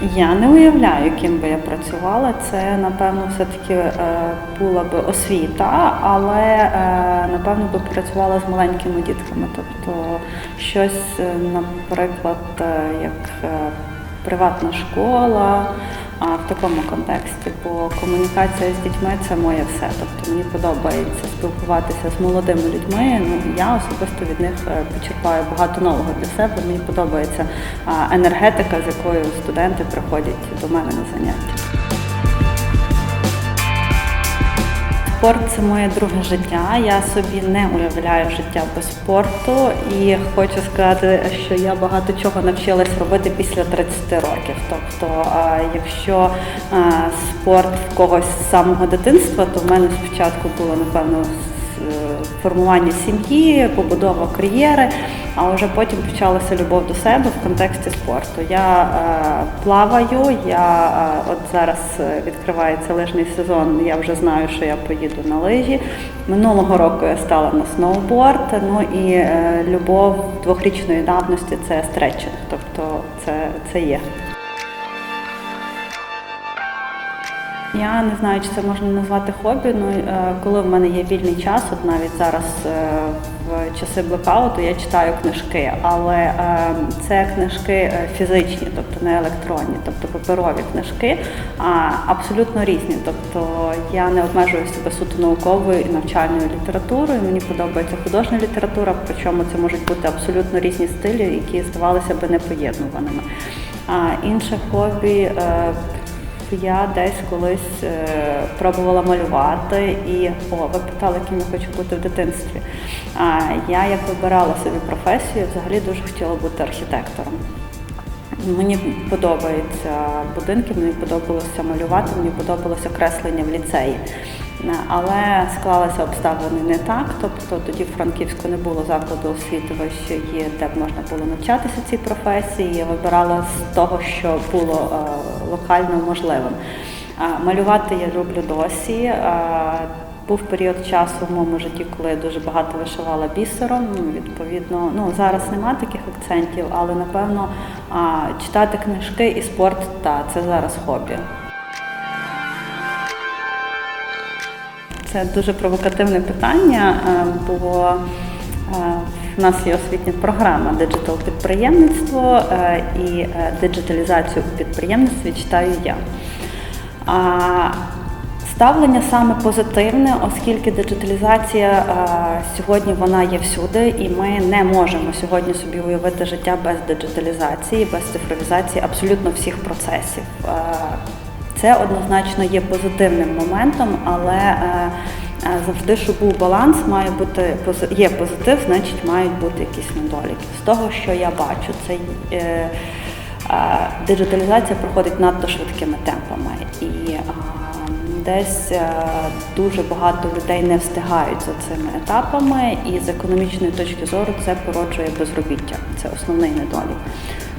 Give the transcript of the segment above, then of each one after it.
Я не уявляю, ким би я працювала. Це, напевно, все-таки е, була би освіта, але е, напевно би працювала з маленькими дітками. Тобто щось, е, наприклад, як приватна школа. А в такому контексті, бо комунікація з дітьми це моє все. Тобто мені подобається спілкуватися з молодими людьми. Ну я особисто від них е, почерпаю багато нового для себе. Мені подобається енергетика, з якою студенти приходять до мене на заняття. Спорт це моє друге життя. Я собі не уявляю життя без спорту і хочу сказати, що я багато чого навчилась робити після 30 років. Тобто, якщо спорт в когось з самого дитинства, то в мене спочатку було напевно формування сім'ї, побудова кар'єри, а вже потім почалася любов до себе в контексті спорту. Я е, плаваю, я е, от зараз е, відкривається лижний сезон. Я вже знаю, що я поїду на лижі. Минулого року я стала на сноуборд. Ну і е, любов двохрічної давності це стретчинг, тобто це, це є. Я не знаю, чи це можна назвати хобі. Ну е, коли в мене є вільний час, от навіть зараз е, в часи блекауту я читаю книжки, але е, це книжки е, фізичні, тобто не електронні, тобто паперові книжки, а абсолютно різні. Тобто я не обмежую себе суто науковою і навчальною літературою. Мені подобається художня література, причому це можуть бути абсолютно різні стилі, які здавалися би непоєднуваними. А інше хобі. Я десь колись е, пробувала малювати і о, ви питали, ким я хочу бути в дитинстві. А я як вибирала собі професію, взагалі дуже хотіла бути архітектором. Мені подобаються будинки, мені подобалося малювати, мені подобалося креслення в ліцеї. Е, Але склалися обставини не так. Тобто тоді в Франківську не було закладу освіти вищої, де б можна було навчатися цій професії. Я вибирала з того, що було е, локально можливим. Е, Малювати я люблю досі. Був період часу в моєму житті, коли я дуже багато вишивала бісером. Ну, Відповідно, ну зараз нема таких акцентів, але напевно читати книжки і спорт та це зараз хобі. Це дуже провокативне питання, е, бо е, в нас є освітня програма Диджитал підприємництво е, і диджиталізацію у підприємництві читаю я. Ставлення саме позитивне, оскільки диджиталізація сьогодні вона є всюди, і ми не можемо сьогодні собі уявити життя без диджиталізації, без цифровізації абсолютно всіх процесів. Це однозначно є позитивним моментом, але е, е, завжди, щоб був баланс, має бути є позитив, значить мають бути якісь недоліки. З того, що я бачу, це е, диджиталізація проходить надто швидкими темпами і десь дуже багато людей не встигають за цими етапами, і з економічної точки зору це породжує безробіття. Це основний недолік.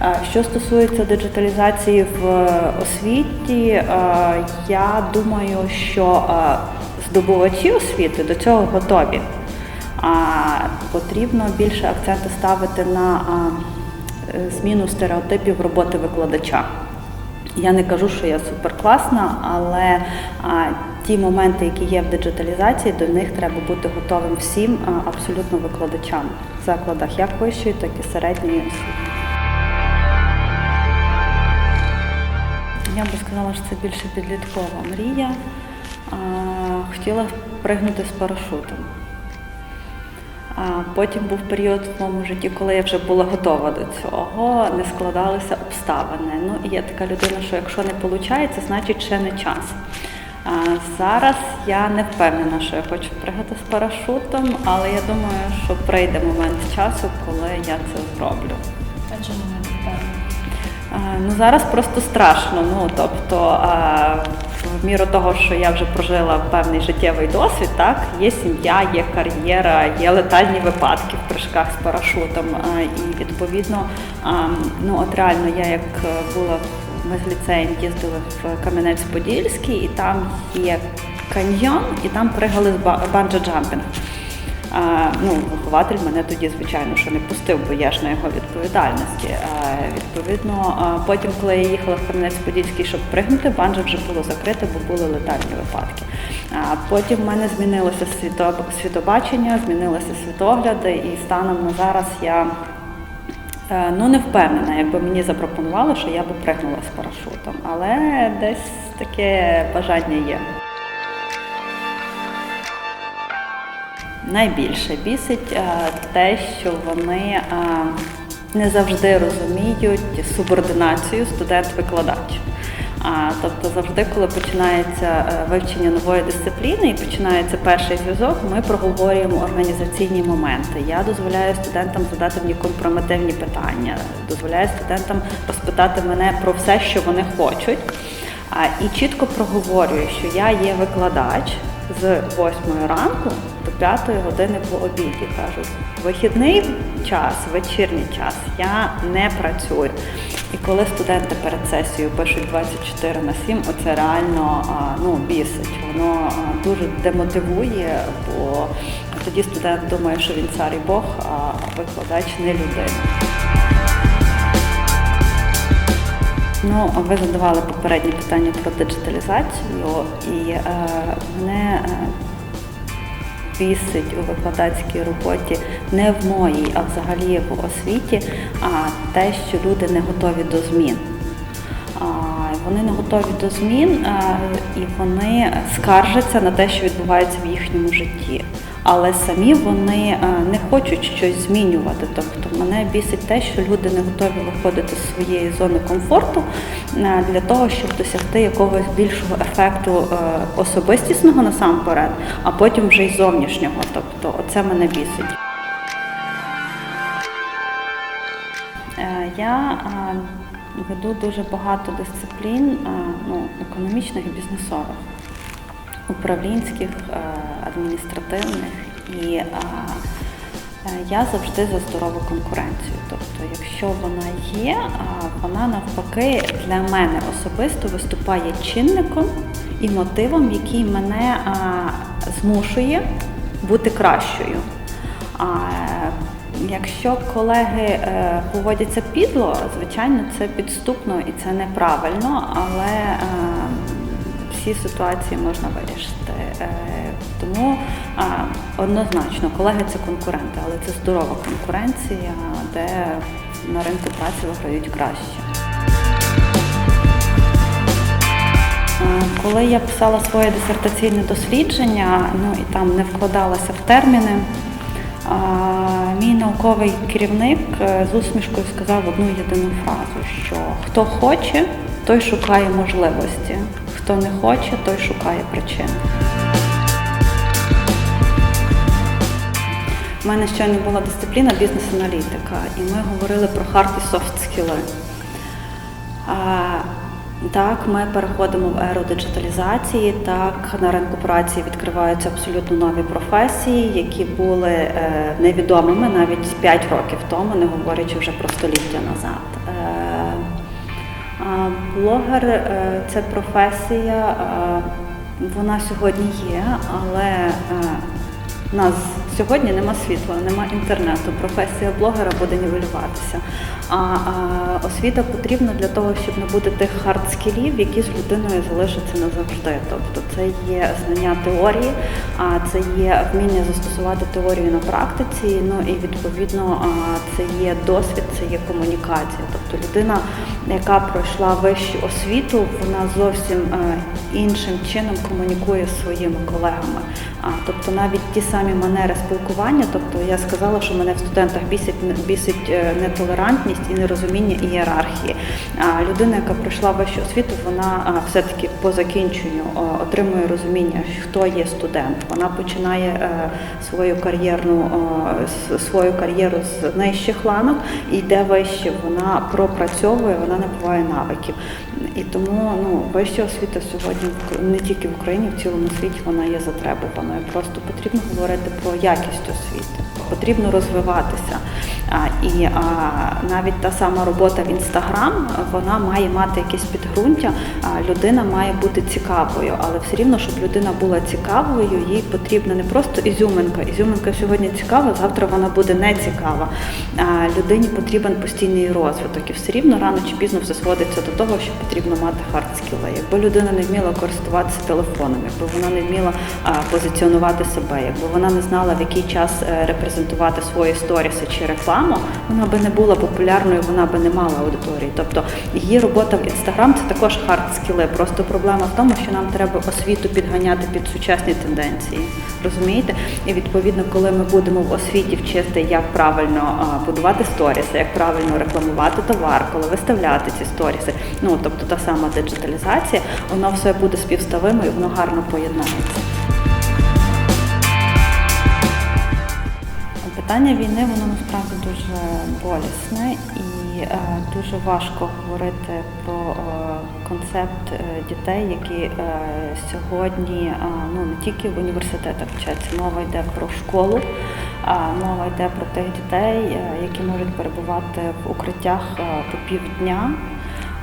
Е, Що стосується диджиталізації в освіті, е, я думаю, що е, здобувачі освіти до цього готові. Потрібно більше акценту ставити на зміну стереотипів роботи викладача. Я не кажу, що я суперкласна, але ті моменти, які є в диджиталізації, до них треба бути готовим всім абсолютно викладачам в закладах як вищої, так і середньої освіти. Я би сказала, що це більше підліткова мрія. Хотіла пригнути з парашутом. А потім був період в моєму житті, коли я вже була готова до цього, не складалися обставини. Ну і я така людина, що якщо не виходить, значить ще не час. А зараз я не впевнена, що я хочу пригати з парашутом, але я думаю, що прийде момент часу, коли я це зроблю. А чому не Ну зараз просто страшно. Ну тобто, е, в міру того, що я вже прожила певний життєвий досвід, так є сім'я, є кар'єра, є летальні випадки в прыжках з парашутом. Е, І відповідно, е, ну от реально, я як е, була ми з ліцеєм їздили в Кам'янець-Подільський, і там є каньйон, і там пригали з ба- банджі-джампінг. А, ну, вихователь мене тоді, звичайно, що не пустив, бо я ж на його відповідальності. А, відповідно, а потім, коли я їхала в Кам'янець-Подільський, щоб пригнути, банджа вже було закрите, бо були летальні випадки. А потім в мене змінилося світобачення, змінилися світогляди, і станом на зараз я Е, Ну, не впевнена, якби мені запропонували, що я би пригнула з парашутом, але десь таке бажання є. Найбільше бісить е, те, що вони е, не завжди розуміють субординацію студент-викладач. А, тобто завжди, коли починається е, вивчення нової дисципліни і починається перший зв'язок, ми проговорюємо організаційні моменти. Я дозволяю студентам задати мені компромітивні питання, дозволяю студентам розпитати мене про все, що вони хочуть. А, і чітко проговорюю, що я є викладач з 8 ранку 5 години по обіді. Кажу, вихідний час, вечірній час я не працюю. І коли студенти перед сесією пишуть 24 на 7, оце реально ну, бісить. Воно дуже демотивує, бо тоді студент думає, що він цар і Бог, а викладач не людина. Ну, ви задавали попередні питання про диджиталізацію, і е, мене бісить у викладацькій роботі не в моїй, а взагалі в освіті, а те, що люди не готові до змін. Вони не готові до змін і вони скаржаться на те, що відбувається в їхньому житті. Але самі вони не хочуть щось змінювати. Тобто мене бісить те, що люди не готові виходити з своєї зони комфорту для того, щоб досягти якогось більшого ефекту е, особистісного насамперед, а потім вже й зовнішнього. Тобто, оце мене бісить. Е, Я веду дуже багато дисциплін ну, економічних і бізнесових, управлінських, е, адміністративних. І а, е, я завжди за здорову конкуренцію. Тобто, якщо вона є, а, вона навпаки для мене особисто виступає чинником і мотивом, який мене змушує бути кращою. А, Якщо колеги е, поводяться підло, звичайно, це підступно і це неправильно, але е, всі ситуації можна вирішити. Е, тому е, однозначно, колеги це конкуренти, але це здорова конкуренція, де на ринку праці виграють краще. Е, Коли я писала своє дисертаційне дослідження, ну і там не вкладалася в терміни, мій науковий керівник е, з усмішкою сказав одну єдину фразу, що хто хоче, той шукає можливості, хто не хоче, той шукає причини. У мене щойно була дисципліна бізнес-аналітика, і ми говорили про хард і софт скіли. А, Так, ми переходимо в еру диджиталізації. Так, на ринку праці відкриваються абсолютно нові професії, які були е, невідомими навіть 5 років тому, не говорячи вже про століття назад. Е, Блогер е, це професія, е, вона сьогодні є, але е, у нас сьогодні нема світла, нема інтернету. Професія блогера буде нівелюватися. А, освіта потрібна для того, щоб набути тих хард-скілів, які з людиною залишаться назавжди. Тобто це є знання теорії, а це є вміння застосувати теорію на практиці. Ну і відповідно це є досвід, це є комунікація. Тобто людина, яка пройшла вищу освіту, вона зовсім е, іншим чином комунікує з своїми колегами. А тобто навіть ті самі манери спілкування, тобто я сказала, що мене в студентах бісить бісить е, нетолерантність і нерозуміння ієрархії. А людина, яка пройшла вищу освіту, вона все-таки по закінченню отримує розуміння, хто є студент. Вона починає е, свою кар'єрну свою кар'єру з нижчих ланок і йде вище. Вона пропрацьовує, вона набуває навиків. І тому ну вища освіта сьогодні не тільки в Україні, в цілому світі вона є затребуваною. Просто потрібно говорити про якість освіти. потрібно розвиватися. І навіть та сама робота в інстаграм вона має мати якесь підґрунтя. Людина має бути цікавою, але все рівно, щоб людина була цікавою, їй потрібна не просто ізюминка. Ізюминка сьогодні цікава, завтра вона буде не цікава. Людині потрібен постійний розвиток, і все рівно рано чи пізно все сводиться до того, що потрібно мати хардскіли. Якби людина не вміла користуватися телефоном, якби вона не вміла позиціонувати себе, якби вона не знала в який час е, репрезентувати свої сторіси чи рекламу, вона би не була популярною, вона би не мала аудиторії. Тобто її робота в інстаграм це також хардскіли. Просто проблема в тому, що нам треба освіту підганяти під сучасні тенденції. Розумієте? І відповідно, коли ми будемо в освіті вчити, як правильно будувати сторіси, як правильно рекламувати товар, коли виставляти ці сторіси, ну тобто та сама диджиталізація, воно все буде співставимо і воно гарно поєднається. Питання війни воно насправді дуже болісне і е, дуже важко говорити про е, концепт е, дітей, які е, сьогодні е, ну не тільки в університетах вчаться. Мова йде про школу, а мова йде про тих дітей, е, які можуть перебувати в укриттях е, по півдня,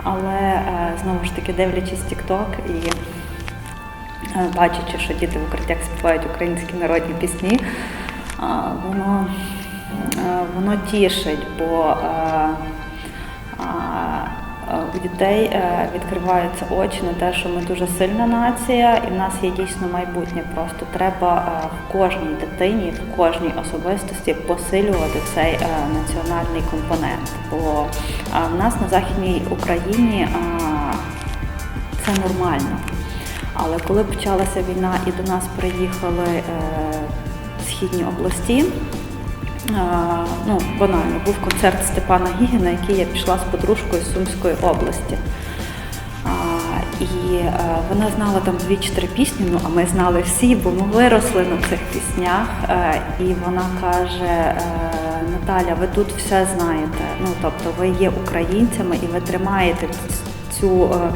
але е, знову ж таки дивлячись TikTok і е, бачачи, що діти в укриттях співають українські народні пісні, воно, е, воно тішить, бо е, е, у дітей відкриваються очі на те, що ми дуже сильна нація, і в нас є дійсно майбутнє. Просто треба в кожній дитині, в кожній особистості посилювати цей національний компонент. Бо в нас на Західній Україні це нормально. Але коли почалася війна і до нас приїхали східні області, е, ну, банально, був концерт Степана Гігіна, який я пішла з подружкою з Сумської області. І е, вона знала там дві-чотири пісні, ну а ми знали всі, бо ми виросли на цих піснях. Е, і вона каже: е, Наталя, ви тут все знаєте. Ну тобто ви є українцями і ви тримаєте цю, е,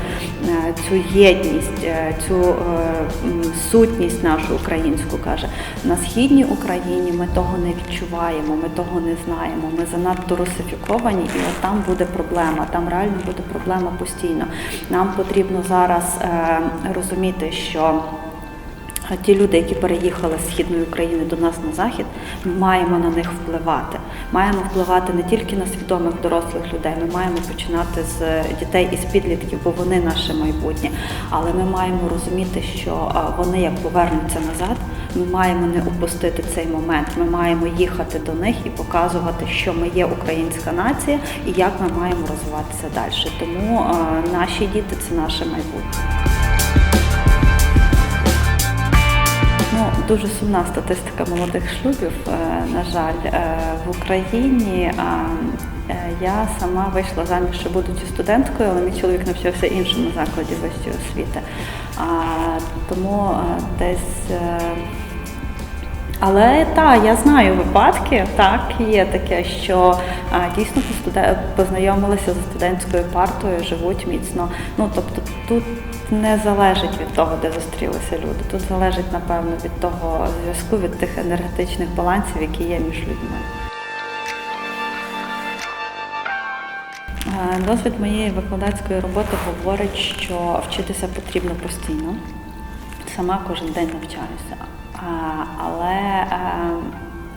е, цю єдність, е, цю сутність нашу українську каже. На східній Україні ми того не відчуваємо, ми того не знаємо. Ми занадто русифіковані, і от там буде проблема. Там реально буде проблема постійно. Нам потрібно зараз розуміти, що. А Ті люди, які переїхали з східної України до нас на захід, ми маємо на них впливати. Маємо впливати не тільки на свідомих дорослих людей. Ми маємо починати з дітей і з підлітків, бо вони наше майбутнє. Але ми маємо розуміти, що вони як повернуться назад. Ми маємо не упустити цей момент. Ми маємо їхати до них і показувати, що ми є українська нація і як ми маємо розвиватися далі. Тому а, наші діти це наше майбутнє. Ну, дуже сумна статистика молодих шлюбів, е, на жаль, Е, в Україні. е, Я сама вийшла заміж, ще будучи студенткою, але мій чоловік навчався іншому закладі вищої освіти. Тому десь. але так, я знаю випадки, так, є таке, що дійсно познайомилися за студентською партою, живуть міцно. Ну тобто тут не залежить від того, де зустрілися люди. Тут залежить, напевно, від того зв'язку, від тих енергетичних балансів, які є між людьми. Е, Досвід моєї викладацької роботи говорить, що вчитися потрібно постійно. Сама кожен день навчаюся. Але е,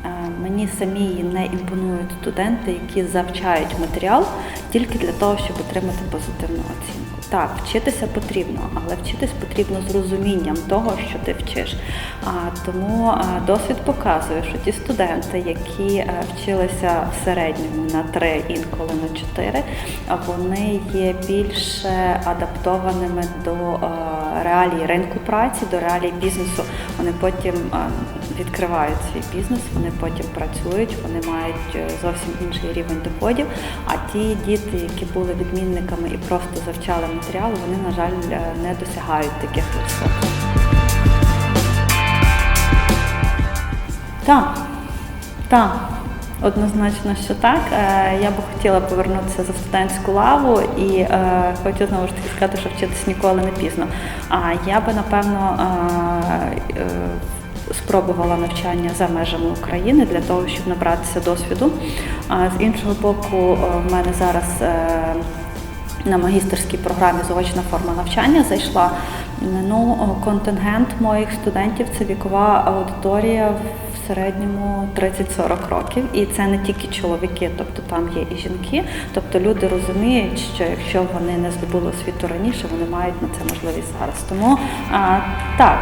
е, мені самі не імпонують студенти, які завчають матеріал тільки для того, щоб отримати позитивну оцінку. Так, вчитися потрібно, але вчитись потрібно з розумінням того, що ти вчиш. А, тому досвід показує, що ті студенти, які е, вчилися в середньому на 3, інколи на 4, вони є більш е, адаптованими до е, реалій ринку праці, до реалій бізнесу. Вони потім е, відкривають свій бізнес, вони потім працюють, вони мають зовсім інший рівень доходів. А ті діти, які були відмінниками і просто завчали матеріал, вони, на жаль, е, не досягають таких висот. Так, так. Однозначно, що так. Е, Я би хотіла повернутися за студентську лаву і е, хочу знову ж таки сказати, що вчитися ніколи не пізно. А я би напевно спробувала навчання за межами України для того, щоб набратися досвіду. А з іншого боку, в мене зараз на магістерській програмі заочна форма навчання зайшла. Ну, контингент моїх студентів це вікова аудиторія в середньому 30-40 років, і це не тільки чоловіки, тобто там є і жінки. Тобто люди розуміють, що якщо вони не здобули освіту раніше, вони мають на це можливість зараз. Тому а, так,